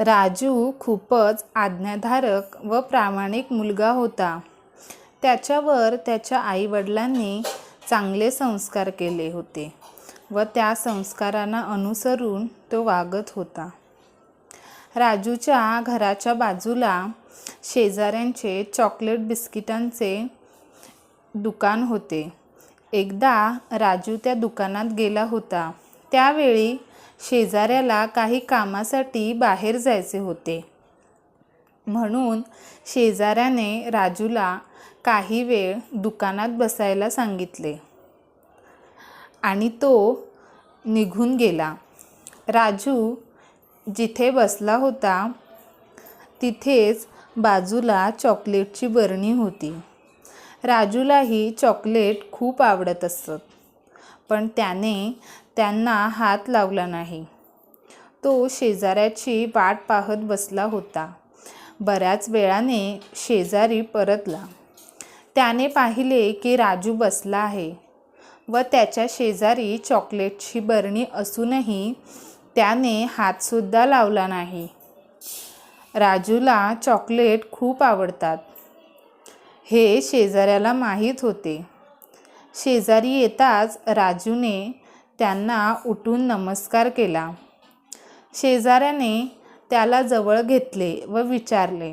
राजू खूपच आज्ञाधारक व प्रामाणिक मुलगा होता. त्याच्यावर त्याच्या आईवडिलांनी चांगले संस्कार केले होते व त्या संस्कारांना अनुसरून तो वागत होता. राजूच्या घराच्या बाजूला शेजाऱ्यांचे चॉकलेट बिस्किटांचे दुकान होते. एकदा राजू त्या दुकानात गेला होता. त्यावेळी शेजाऱ्याला काही कामासाठी बाहेर जायचे होते. म्हणून शेजाऱ्याने राजूला काही वेळ दुकानात बसायला सांगितले. आणि तो निघून गेला. राजू जिथे बसला होता तिथेच बाजूला चॉकलेटची बरणी होती. राजूलाही चॉकलेट खूप आवडत असत. पण त्याने त्यांना हात लावला नाही. तो शेजाऱ्याची वाट पाहत बसला होता. बऱ्याच वेळाने शेजारी परतला. त्याने पाहिले की राजू बसला आहे व त्याच्या शेजारी चॉकलेटची बरणी असूनही त्याने हातसुद्धा लावला नाही. राजूला चॉकलेट खूप आवडतात. हे शेजाऱ्याला माहीत होते. शेजारी येताच राजूने त्यांना उठून नमस्कार केला. शेजाऱ्याने त्याला जवळ घेतले व विचारले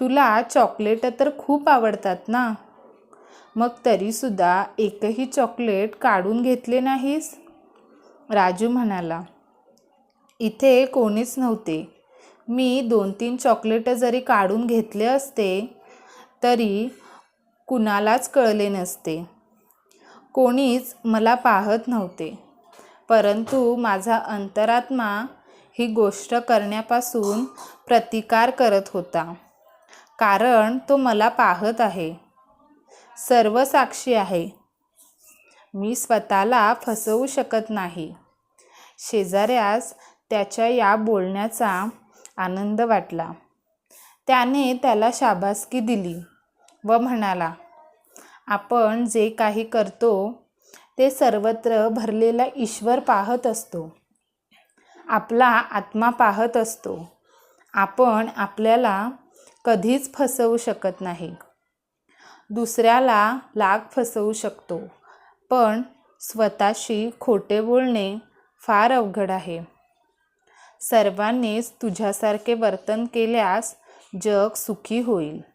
तुला चॉकलेट तर खूप आवडतात ना? मग तरीसुद्धा एकही चॉकलेट काढून घेतले नाहीस? राजू म्हणाला इथे कोणीच नव्हते. मी दोन तीन चॉकलेट जरी काढून घेतले असते तरी कुणालाच कळले नसते. कोणीच मला पाहत नव्हते. परंतु माझा अंतरात्मा ही गोष्ट करण्यापासून प्रतिकार करत होता. कारण तो मला पाहत आहे. सर्व साक्षी आहे. मी स्वतःला फसवू शकत नाही. शेजाऱ्यास त्याच्या या बोलण्याचा आनंद वाटला. त्याने त्याला शाबासकी दिली व म्हणाला आपण जे काही करतो ते सर्वत्र भरलेला ईश्वर पाहत असतो. आपला आत्मा पाहत असतो. आपण आपल्याला कधीच फसवू शकत नाही. दुसऱ्याला लाग फसवू शकतो. पण स्वतःशी खोटे बोलणे फार अवघड आहे. सर्वांनीच तुझ्यासारखे वर्तन केल्यास जग सुखी होईल.